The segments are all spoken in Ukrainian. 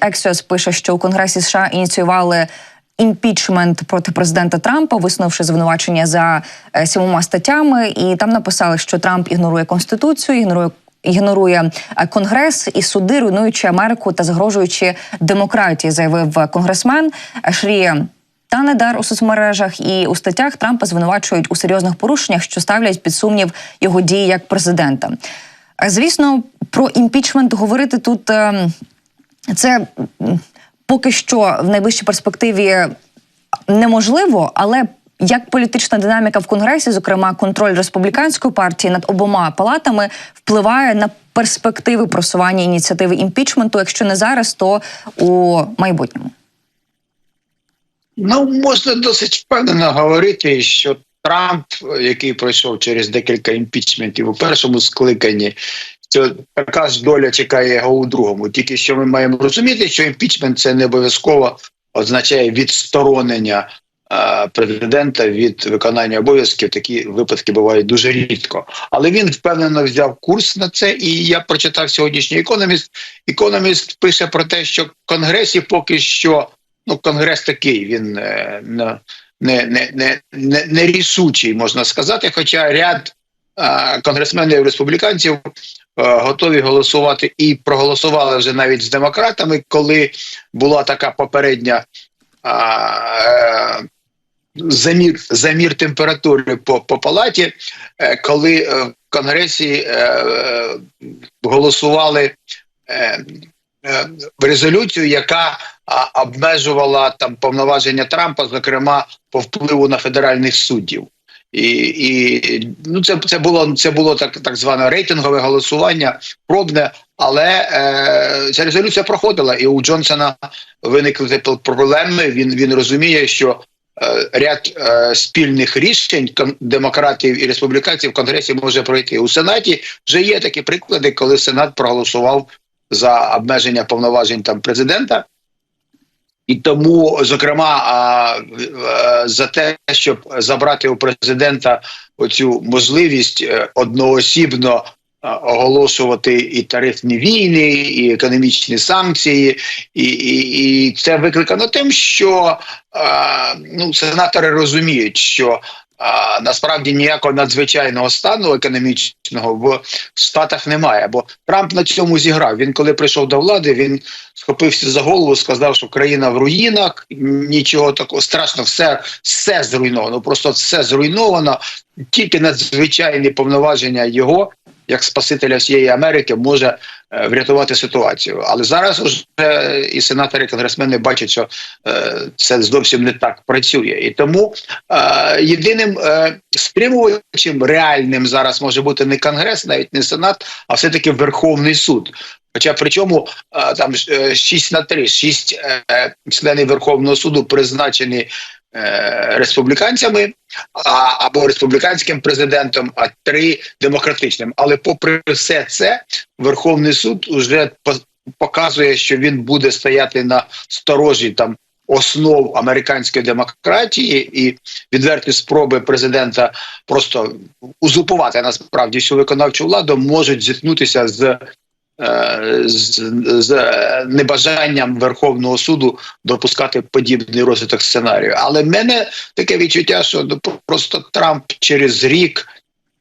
Ексіос пише, що у Конгресі США ініціювали. Імпічмент проти президента Трампа, висунувши звинувачення за е, сімома статтями, і там написали, що Трамп ігнорує конституцію, ігнорує ігнорує е, конгрес і суди, руйнуючи Америку та загрожуючи демократії, заявив конгресмен Шрія Танедар у соцмережах і у статтях Трампа звинувачують у серйозних порушеннях, що ставлять під сумнів його дії як президента. Е, Звісно, про імпічмент говорити тут е, це поки що в найближчій перспективі неможливо, але як політична динаміка в конгресі, зокрема контроль республіканської партії над обома палатами, впливає на перспективи просування ініціативи імпічменту, якщо не зараз, то у майбутньому. Ну, можна досить впевнено говорити, що Трамп, який пройшов через декілька імпічментів у першому скликанні, що така ж доля чекає його у другому. Тільки що ми маємо розуміти, що імпічмент це не обов'язково означає відсторонення е, президента від виконання обов'язків. Такі випадки бувають дуже рідко. Але він впевнено взяв курс на це. І я прочитав сьогоднішній економіст. Економіст пише про те, що Конгресі поки що ну конгрес такий, він е, не, не, не, не, не, рішучий, можна сказати. Хоча ряд е, конгресменів республіканців готові голосувати і проголосували вже навіть з демократами, коли була така попередня. Е, Замір замір температури по по палаті, е, коли е, в Конгресі е, е, голосували е, е, резолюцію, яка обмежувала там повноваження Трампа, зокрема по впливу на федеральних суддів. І і ну це це було це було так так зване рейтингове голосування, пробне, але е, ця резолюція проходила, і у Джонсона виникли проблеми. Він він розуміє, що е, ряд е, спільних рішень демократів і республіканців в конгресі може пройти у сенаті. Вже є такі приклади, коли Сенат проголосував за обмеження повноважень там президента. І тому, зокрема, за те, щоб забрати у президента оцю можливість е, одноосібно оголошувати і тарифні війни, і економічні санкції, і і, і це викликано тим, що ну сенатори розуміють, що а насправді ніякого надзвичайного стану економічного в Штатах немає. Бо Трамп на цьому зіграв. Він коли прийшов до влади, він схопився за голову, сказав, що країна в руїнах, нічого такого страшного, все все зруйновано. Просто все зруйновано. Тільки надзвичайні повноваження його як Спасителя всієї Америки може е, врятувати ситуацію. Але зараз вже і сенатори, і конгресмени бачать, що е, це зовсім не так працює, і тому е, єдиним стримувачем реальним зараз може бути не конгрес, навіть не сенат, а все таки Верховний суд. Хоча причому там 6 на 3, 6 членів Верховного суду призначені Е, республіканцями або республіканським президентом, а три демократичним. Але, попри все це, Верховний суд вже показує, що він буде стояти на сторожі там. Основ американської демократії і відверті спроби президента просто узупувати насправді всю виконавчу владу можуть зіткнутися з Е, з, з небажанням Верховного суду допускати подібний розвиток сценарію. Але в мене таке відчуття, що ну, просто Трамп через рік,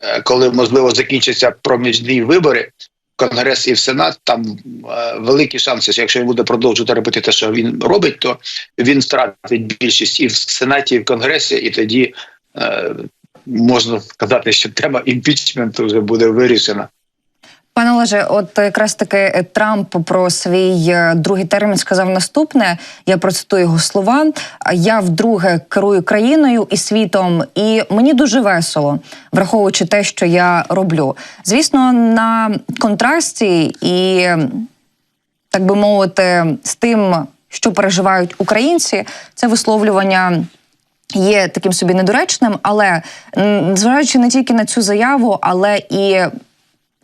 е, коли можливо закінчаться проміжні вибори. Конгрес і в Сенат там е, великі шанси, що якщо він буде продовжувати робити те, що він робить, то він втратить більшість і в Сенаті, і в Конгресі, і тоді е, можна сказати, що тема імпічменту вже буде вирішена. Пане Олеже, от якраз таки Трамп про свій е, другий термін сказав наступне. Я процитую його слова. Я вдруге керую країною і світом, і мені дуже весело, враховуючи те, що я роблю. Звісно, на контрасті і так би мовити, з тим, що переживають українці, це висловлювання. Є таким собі недоречним, але зважаючи не тільки на цю заяву, але і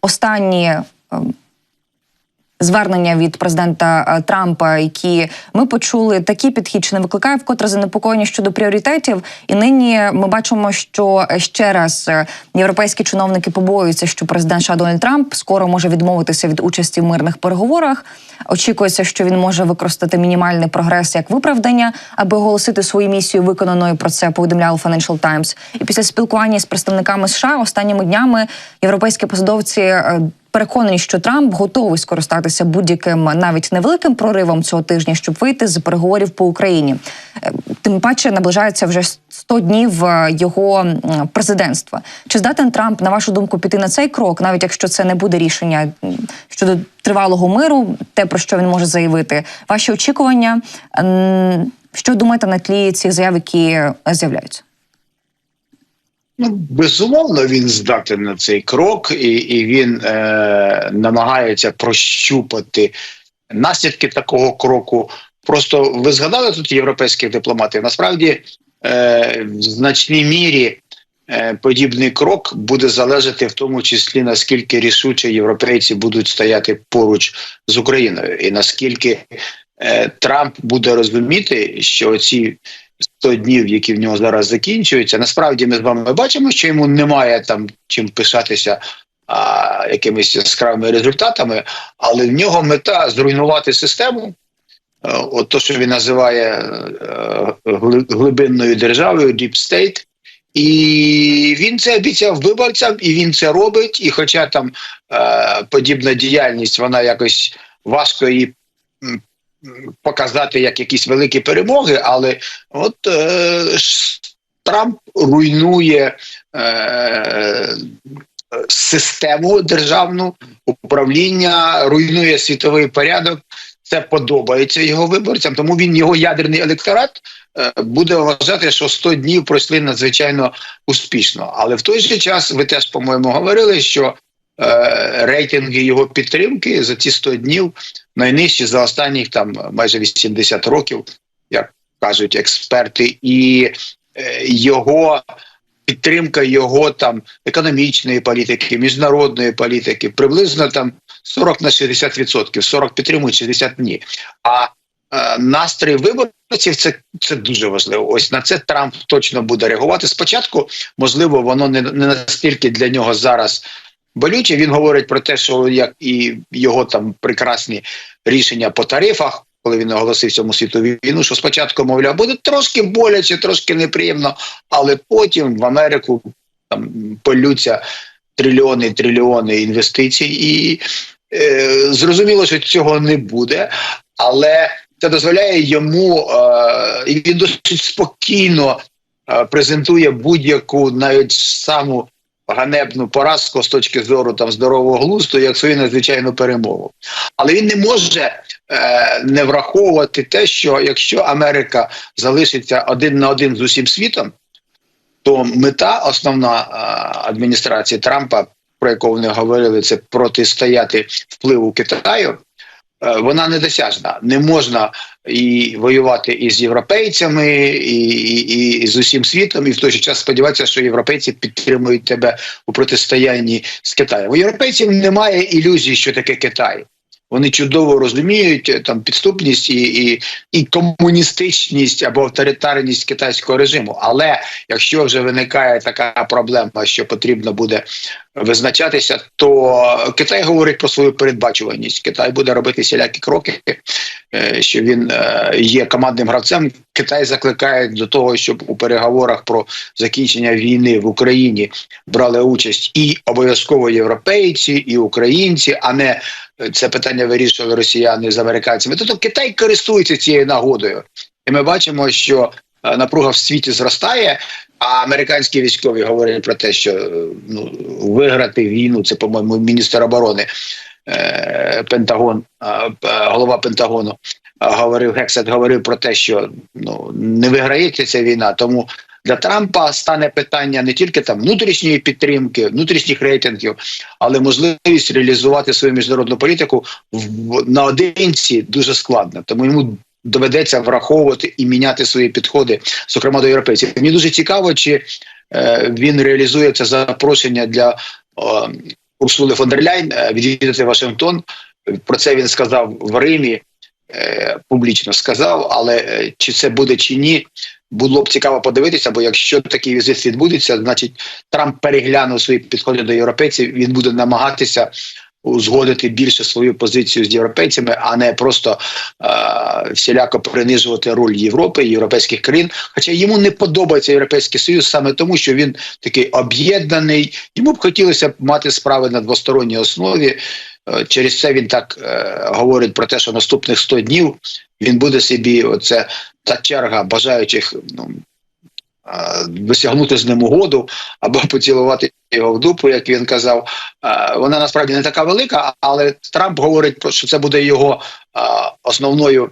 останні ем, звернення від президента е, Трампа, які ми почули, такий підхід чи не викликає вкотре занепокоєння щодо пріоритетів. І нині ми бачимо, що е, ще раз е, європейські чиновники побоюються, що президент США Дональд Трамп скоро може відмовитися від участі в мирних переговорах. Очікується, що він може використати мінімальний прогрес як виправдання, аби оголосити свою місію виконаною. Про це повідомляв Financial Times. І після спілкування з представниками США останніми днями європейські посадовці. Переконані, що Трамп готовий скористатися будь-яким навіть невеликим проривом цього тижня, щоб вийти з переговорів по Україні. Е, Тим паче наближається вже 100 днів е, його президентства. Чи здатен Трамп, на вашу думку, піти на цей крок, навіть якщо це не буде рішення щодо тривалого миру, те про що він може заявити? Ваші очікування? Що думаєте на тлі цих заяв, які е, з'являються? Ну, безумовно, він здатен на цей крок, і, і він е, намагається прощупати наслідки такого кроку. Просто ви згадали тут європейських дипломатів. Насправді, е, в значній мірі е, подібний крок буде залежати в тому числі наскільки рішуче європейці будуть стояти поруч з Україною, і наскільки е, Трамп буде розуміти, що ці 100 днів, які в нього зараз закінчуються, насправді ми з вами бачимо, що йому немає там чим пишатися а, якимись яскравими результатами, але в нього мета зруйнувати систему. Е, От то, що він називає е, глибинною державою, Deep State. І він це обіцяв виборцям, і він це робить. І хоча там е, подібна діяльність, вона якось важко її показати як якісь великі перемоги, але от е, Трамп руйнує е, систему державну управління, руйнує світовий порядок. Це подобається його виборцям, тому він його ядерний електорат е, буде вважати, що 100 днів пройшли надзвичайно успішно. Але в той же час ви теж, по-моєму, говорили, що рейтинги його підтримки за ці 100 днів найнижчі за останніх там майже 80 років, як кажуть експерти, і е, його підтримка його там економічної політики, міжнародної політики приблизно там 40 на 60 відсотків, 40 підтримують, 60 ні. А е, настрій виборців це, це дуже важливо. Ось на це Трамп точно буде реагувати. Спочатку, можливо, воно не, не настільки для нього зараз болюче. Він говорить про те, що як і його там прекрасні рішення по тарифах. Коли він оголосив цьому світу війну, що спочатку, мовляв, буде трошки боляче, трошки неприємно, але потім в Америку там полються трильйони, трильйони інвестицій, і е, зрозуміло, що цього не буде, але це дозволяє йому, е, він досить спокійно е, презентує будь-яку навіть саму ганебну поразку з точки зору там здорового глузду, як свою надзвичайну перемогу. Але він не може е, не враховувати те, що якщо Америка залишиться один на один з усім світом, то мета основна е, адміністрації Трампа, про яку вони говорили, це протистояти впливу Китаю. Е, Вона недосяжна. Не можна і воювати із європейцями, і, і, і з усім світом, і в той же час сподіватися, що європейці підтримують тебе у протистоянні з Китаєм. У європейців немає ілюзії, що таке Китай. Вони чудово розуміють е, там підступність і, і, і комуністичність або авторитарність китайського режиму. Але якщо вже виникає така проблема, що потрібно буде визначатися, то Китай говорить про свою передбачуваність. Китай буде робити всілякі кроки, е, що він е, є командним гравцем. Китай закликає до того, щоб у переговорах про закінчення війни в Україні брали участь і обов'язково європейці, і українці, а не це питання вирішували росіяни з американцями. Тобто Китай користується цією нагодою, і ми бачимо, що е, напруга в світі зростає. А американські військові говорять про те, що е, ну виграти війну, це по-моєму міністр оборони е, Пентагон, голова Пентагону говорив Гексет, говорив про те, що ну не виграється ця війна. Тому для Трампа стане питання не тільки там внутрішньої підтримки, внутрішніх рейтингів, але можливість реалізувати свою міжнародну політику в наодинці дуже складно. Тому йому доведеться враховувати і міняти свої підходи, зокрема до європейців. Мені дуже цікаво, чи е, він реалізує це запрошення для е, Урсули фон дер Ляйн е, відвідати Вашингтон Про це він сказав в Римі, публічно сказав. Але е, чи це буде чи ні, було б цікаво подивитися. Бо якщо такий візит відбудеться, значить Трамп переглянув свої підходи до європейців. Він буде намагатися узгодити більше свою позицію з європейцями, а не просто е, всіляко принижувати роль Європи, європейських країн. Хоча йому не подобається європейський союз саме тому, що він такий об'єднаний. Йому б хотілося б мати справи на двосторонній основі. Е, Через це він так е, говорить про те, що наступних 100 днів він буде собі оце та черга бажаючих ну, досягнути з ним угоду або поцілувати його в дупу, як він казав. Вона насправді не така велика, але Трамп говорить що це буде його основною.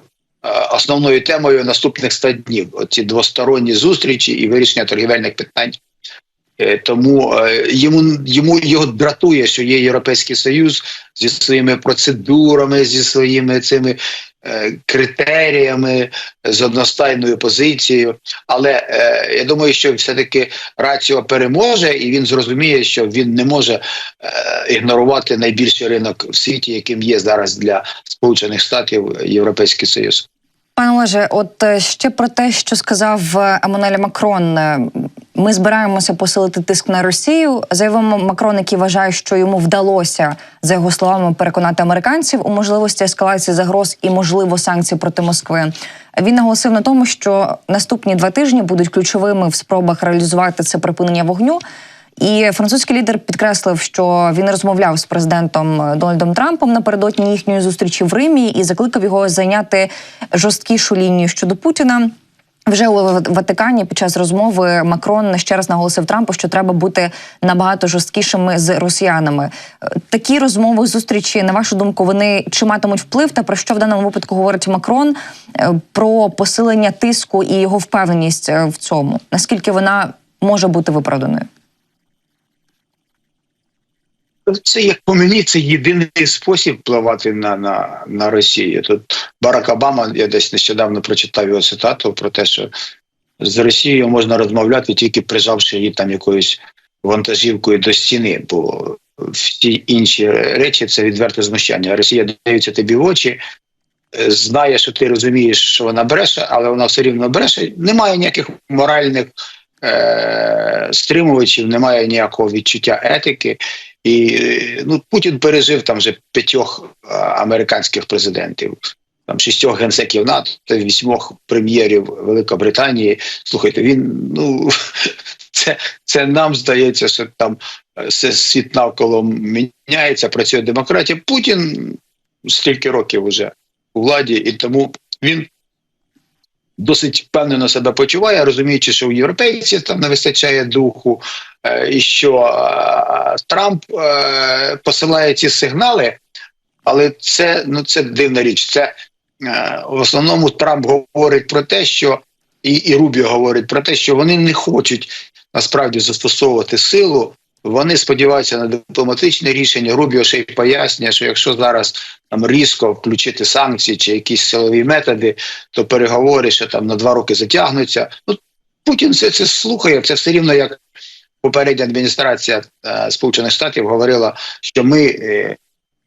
Основною темою наступних 100 днів оці двосторонні зустрічі і вирішення торгівельних питань. Е, Тому е, йому йому його дратує, що є Європейський Союз зі своїми процедурами, зі своїми цими критеріями, з одностайною позицією. Але е, я думаю, що все-таки раціо переможе, і він зрозуміє, що він не може е, ігнорувати найбільший ринок в світі, яким є зараз для Сполучених Штатів Європейський Союз. Пане Олеже, от е, ще про те, що сказав е, Еммануель Макрон. Ми збираємося посилити тиск на Росію. Заявив Макрон, який вважає, що йому вдалося за його словами переконати американців у можливості ескалації загроз і можливо санкцій проти Москви. Він наголосив на тому, що наступні два тижні будуть ключовими в спробах реалізувати це припинення вогню. І французький лідер підкреслив, що він розмовляв з президентом е, Дональдом Трампом напередодні їхньої зустрічі в Римі і закликав його зайняти жорсткішу лінію щодо Путіна. Вже у Ватикані під час розмови Макрон ще раз наголосив Трампу, що треба бути набагато жорсткішими з росіянами. Е, Такі розмови, зустрічі, на вашу думку, вони чи матимуть вплив? Та про що в даному випадку говорить Макрон е, про посилення тиску і його впевненість е, в цьому? Наскільки вона може бути виправданою? Це як по мені, це єдиний спосіб впливати на, на, на Росію. Тут Барак Обама, я десь нещодавно прочитав його цитату про те, що з Росією можна розмовляти, тільки прижавши її там якоюсь вантажівкою до стіни, бо всі інші речі це відверте знущання. Росія дивиться тобі в очі, знає, що ти розумієш, що вона бреше, але вона все рівно бреше. Немає ніяких моральних е- стримувачів, немає ніякого відчуття етики. І ну, Путін пережив там вже п'ятьох американських президентів, там шістьох генсеків НАТО, вісьмох прем'єрів Великобританії. Слухайте, він ну це, це нам здається, що там е, все світ навколо міняється, працює демократія. Путін стільки років вже у владі, і тому він. Досить впевнено себе почуває, розуміючи, що у європейців там не вистачає духу, е, і що е, Трамп е, посилає ці сигнали, але це ну це дивна річ. Це в основному Трамп говорить про те, що і, і Рубіо говорить про те, що вони не хочуть насправді застосовувати силу. Вони сподіваються на дипломатичне рішення. Рубіо ще й пояснює, що якщо зараз там різко включити санкції чи якісь силові методи, то переговори ще там на два роки затягнуться. Ну Путін все це слухає. Це все рівно як попередня адміністрація е, Сполучених Штатів говорила, що ми е,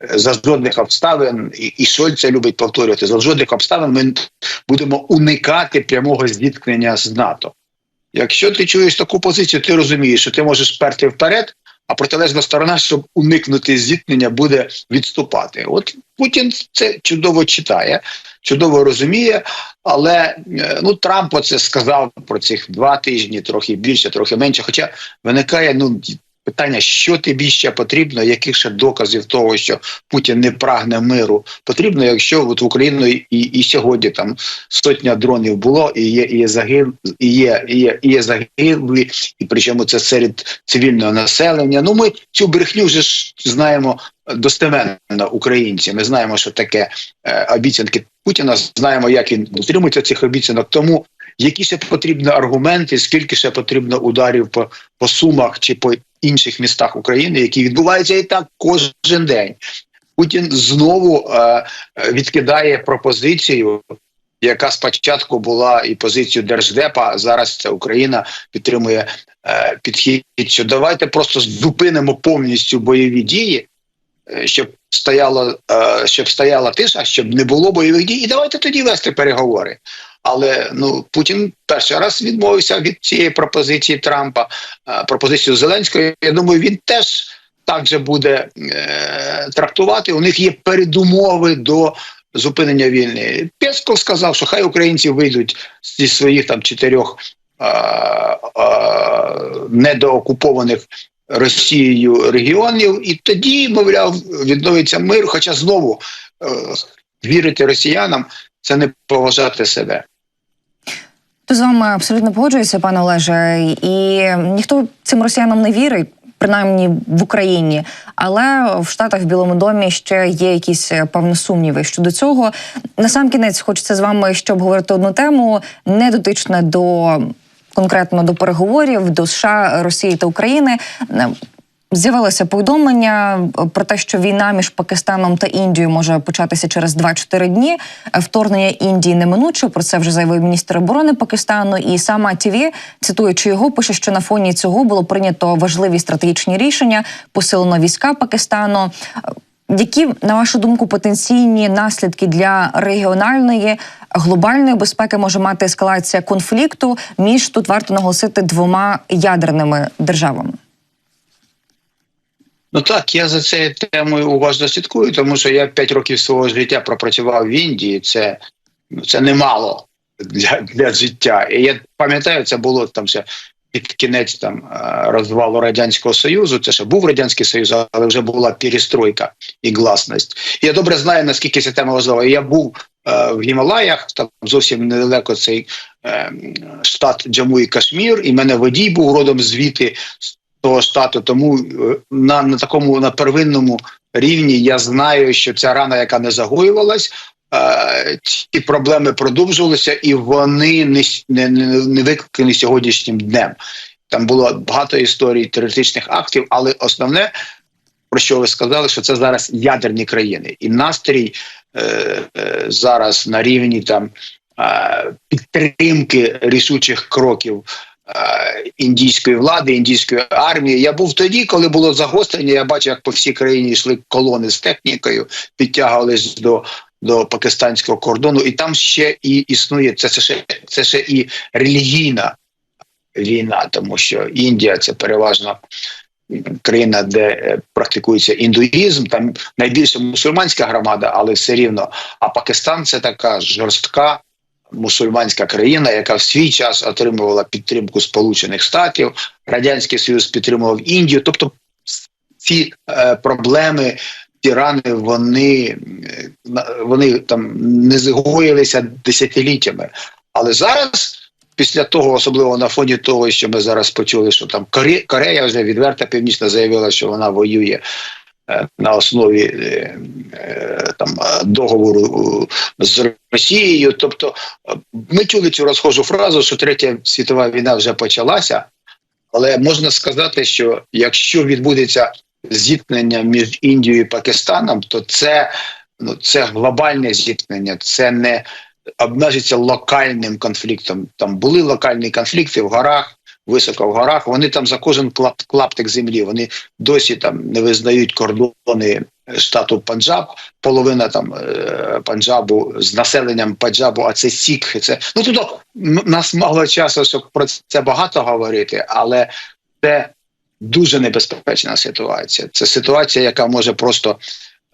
за жодних обставин, і, і Шольц любить повторювати, за жодних обставин ми будемо уникати прямого зіткнення з НАТО. Якщо ти чуєш таку позицію, ти розумієш, що ти можеш перти вперед, а протилежна сторона, щоб уникнути зіткнення, буде відступати. От Путін це чудово читає, чудово розуміє, але е, ну Трамп оце сказав про цих два тижні, трохи більше, трохи менше. Хоча виникає ну питання, що тобі ще потрібно, яких ще доказів того, що Путін не прагне миру, потрібно, якщо от в Україну і, і сьогодні там сотня дронів було, і є і є загин, і є, і є, і є загиблі, і причому це серед цивільного населення. Ну ми цю брехню вже ж знаємо достеменно українці. Ми знаємо, що таке е, обіцянки Путіна, знаємо, як він дотримується цих обіцянок. Тому які ще потрібні аргументи, скільки ще потрібно ударів по, по сумах чи по інших містах України, які відбуваються і так кожен день. Путін знову е, відкидає пропозицію, яка спочатку була і позицію держдепа. Зараз це Україна підтримує е, підхід. Що давайте просто зупинимо повністю бойові дії. е, щоб стояло, е, щоб стояла тиша, щоб не було бойових дій, і давайте тоді вести переговори. Але ну Путін перший раз відмовився від цієї пропозиції Трампа, е, пропозицію Зеленського. Я думаю, він теж так же буде е, трактувати. У них є передумови до зупинення війни. Песков сказав, що хай українці вийдуть зі своїх там чотирьох е, е, недоокупованих Росією регіонів, і тоді, мовляв, відновиться мир. Хоча знову е, вірити росіянам це не поважати себе. Тут з вами абсолютно погоджуюся, пане Олеже, і ніхто цим росіянам не вірить. Принаймні в Україні, але в Штатах в Білому домі ще є якісь е, певні сумніви щодо цього. На сам кінець хочеться з вами ще обговорити одну тему, не дотичне до конкретно до переговорів до США, Росії та України. Е, З'явилося повідомлення про те, що війна між Пакистаном та Індією може початися через 2-4 дні. Вторгнення Індії неминуче. Про це вже заявив міністр оборони Пакистану. І сама ТІВІ, цитуючи його, пише, що на фоні цього було прийнято важливі стратегічні рішення, посилено війська Пакистану. Які на вашу думку потенційні наслідки для регіональної глобальної безпеки може мати ескалація конфлікту між тут варто наголосити двома ядерними державами? Ну так, я за цією темою уважно слідкую, тому що я 5 років свого життя пропрацював в Індії. Це ну, це немало для для життя. І я пам'ятаю, це було там ще під кінець там розвалу радянського союзу. Це ще був радянський союз, але вже була перестройка і гласність. Я добре знаю наскільки ця тема важлива. Я був е, в Гімалаях, там зовсім недалеко цей е, штат Джаму і Кашмір, і мене водій був родом звідти того штату. Тому на на такому на первинному рівні я знаю, що ця рана, яка не загоювалась, е, ці проблеми продовжувалися, і вони не не, не викликані сьогоднішнім днем. Там було багато історій теоретичних актів, але основне. Про що ви сказали, що це зараз ядерні країни, і настрій е, е, зараз на рівні там е, підтримки рішучих кроків індійської влади, індійської армії. Я був тоді, коли було загострення. Я бачив, як по всій країні йшли колони з технікою, підтягувались до до пакистанського кордону, і там ще і існує це ще це ще і релігійна війна, тому що Індія це переважно. Країна, де практикується індуїзм, там найбільше мусульманська громада, але все рівно. А Пакистан це така жорстка мусульманська країна, яка в свій час отримувала підтримку Сполучених Штатів, радянський Союз підтримував Індію. Тобто, ці е, проблеми. Ті рани вони вони там не згоїлися десятиліттями. Але зараз, після того, особливо на фоні того, що ми зараз почули, що там Корея вже відверто північно заявила, що вона воює Е, на основі е, е, там договору з Росією. Тобто ми чули цю розхожу фразу, що третя світова війна вже почалася, але можна сказати, що якщо відбудеться зіткнення між Індією і Пакистаном, то це ну це глобальне зіткнення, це не обмежиться локальним конфліктом. Там були локальні конфлікти в горах високо в горах. Вони там за кожен клап, клаптик землі. Вони досі там не визнають кордони штату Панджаб. Половина там е, Панджабу з населенням Панджабу, а це сікхи. Це ну тут нас мало часу, щоб про це багато говорити, але це дуже небезпечна ситуація. Це ситуація, яка може просто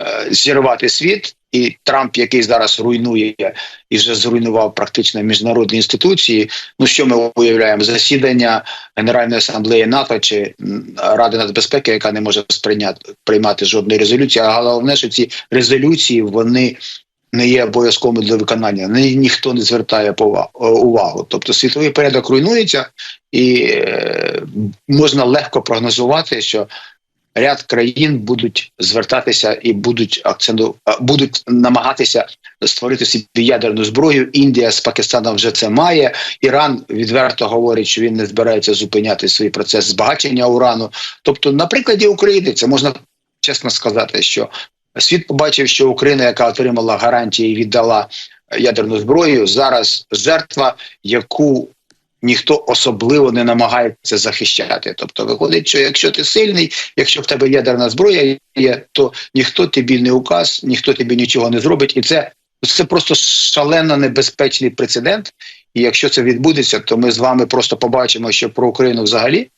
е, зірвати світ. І Трамп, який зараз руйнує і вже зруйнував практично міжнародні інституції. Ну що ми уявляємо? Засідання Генеральної асамблеї НАТО чи Ради нацбезпеки, яка не може сприйняти приймати жодної резолюції. А головне, що ці резолюції вони не є обов'язковими для виконання. Ні, ніхто не звертає увагу. Тобто світовий порядок руйнується, і е, можна легко прогнозувати, що ряд країн будуть звертатися і будуть акценту будуть намагатися створити собі ядерну зброю. Індія з Пакистаном вже це має. Іран відверто говорить, що він не збирається зупиняти свій процес збагачення урану. Тобто, на прикладі України це можна чесно сказати, що світ побачив, що Україна, яка отримала гарантії і віддала ядерну зброю, зараз жертва, яку ніхто особливо не намагається захищати. Тобто, виходить, що якщо ти сильний, якщо в тебе ядерна зброя є, то ніхто тобі не указ, ніхто тобі нічого не зробить, і це, це просто шалено небезпечний прецедент. І якщо це відбудеться, то ми з вами просто побачимо, що про Україну взагалі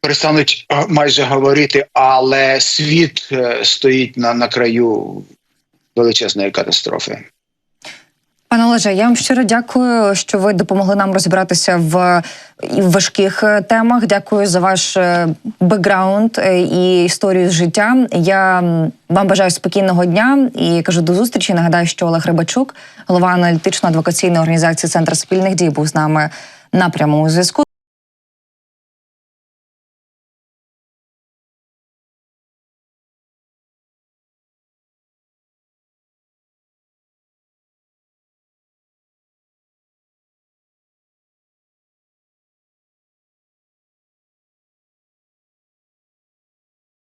перестануть майже говорити, але світ е, стоїть на, на краю величезної катастрофи. Пане Олеже, я вам щиро дякую, що ви допомогли нам розібратися в, важких е, темах. Дякую за ваш е, бекграунд е, і історію з життя. Я вам бажаю спокійного дня і кажу до зустрічі. Нагадаю, що Олег Рибачук, голова аналітично-адвокаційної організації Центр спільних дій, був з нами на прямому зв'язку.